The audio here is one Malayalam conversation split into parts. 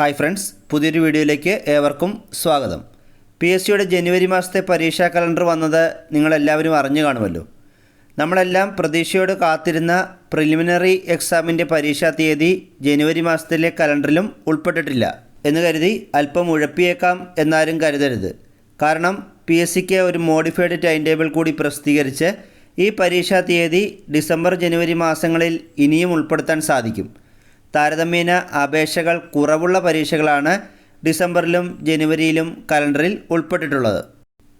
ഹായ് ഫ്രണ്ട്സ് പുതിയൊരു വീഡിയോയിലേക്ക് ഏവർക്കും സ്വാഗതം. പി എസ് സിയുടെ ജനുവരി മാസത്തെ പരീക്ഷാ കലണ്ടർ വന്നത് നിങ്ങളെല്ലാവരും അറിഞ്ഞു കാണുമല്ലോ. നമ്മളെല്ലാം പ്രതീക്ഷയോട് കാത്തിരുന്ന പ്രിലിമിനറി എക്സാമിന്റെ പരീക്ഷാ തീയതി ജനുവരി മാസത്തിലെ കലണ്ടറിലും ഉൾപ്പെട്ടിട്ടില്ല എന്ന് കരുതി അല്പം ഉഴപ്പിയേക്കാം എന്നാരും കരുതരുത്. കാരണം പി എസ് സിക്ക് ഒരു മോഡിഫൈഡ് ടൈം ടേബിൾ കൂടി പ്രസിദ്ധീകരിച്ച് ഈ പരീക്ഷാ തീയതി ഡിസംബർ ജനുവരി മാസങ്ങളിൽ ഇനിയും ഉൾപ്പെടുത്താൻ സാധിക്കും. താരതമ്യേന അപേക്ഷകൾ കുറവുള്ള പരീക്ഷകളാണ് ഡിസംബറിലും ജനുവരിയിലും കലണ്ടറിൽ ഉൾപ്പെട്ടിട്ടുള്ളത്.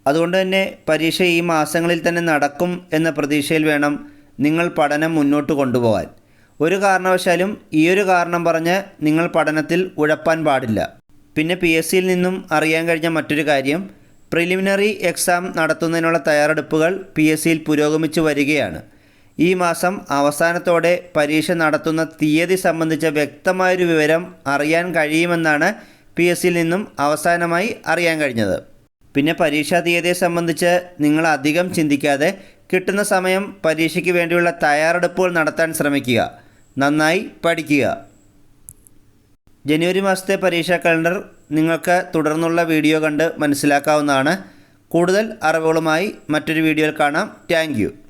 അതുകൊണ്ട് തന്നെ പരീക്ഷ ഈ മാസങ്ങളിൽ തന്നെ നടക്കും എന്ന പ്രതീക്ഷയിൽ വേണം നിങ്ങൾ പഠനം മുന്നോട്ട് കൊണ്ടുപോകാൻ ഒരു കാരണവശാലും ഈ ഒരു കാരണം പറഞ്ഞ് നിങ്ങൾ പഠനത്തിൽ ഉഴപ്പാൻ പാടില്ല. പിന്നെ പി എസ് സിയിൽ നിന്നും അറിയാൻ കഴിഞ്ഞ മറ്റൊരു കാര്യം പ്രിലിമിനറി എക്സാം നടത്തുന്നതിനുള്ള തയ്യാറെടുപ്പുകൾ പി എസ് സിയിൽ പുരോഗമിച്ചു വരികയാണ്. ഈ മാസം അവസാനത്തോടെ പരീക്ഷ നടത്തുന്ന തീയതി സംബന്ധിച്ച വ്യക്തമായൊരു വിവരം അറിയാൻ കഴിയുമെന്നാണ് പി എസ് സിയിൽ നിന്നും അവസാനമായി അറിയാൻ കഴിഞ്ഞത്. പിന്നെ പരീക്ഷാ തീയതിയെ സംബന്ധിച്ച് നിങ്ങൾ അധികം ചിന്തിക്കാതെ കിട്ടുന്ന സമയം പരീക്ഷയ്ക്ക് വേണ്ടിയുള്ള തയ്യാറെടുപ്പുകൾ നടത്താൻ ശ്രമിക്കുക. നന്നായി പഠിക്കുക. ജനുവരി മാസത്തെ പരീക്ഷാ കലണ്ടർ നിങ്ങൾക്ക് തുടർന്നുള്ള വീഡിയോ കണ്ട് മനസ്സിലാക്കാവുന്നതാണ്. കൂടുതൽ അറിവുകളുമായി മറ്റൊരു വീഡിയോയിൽ കാണാം. താങ്ക്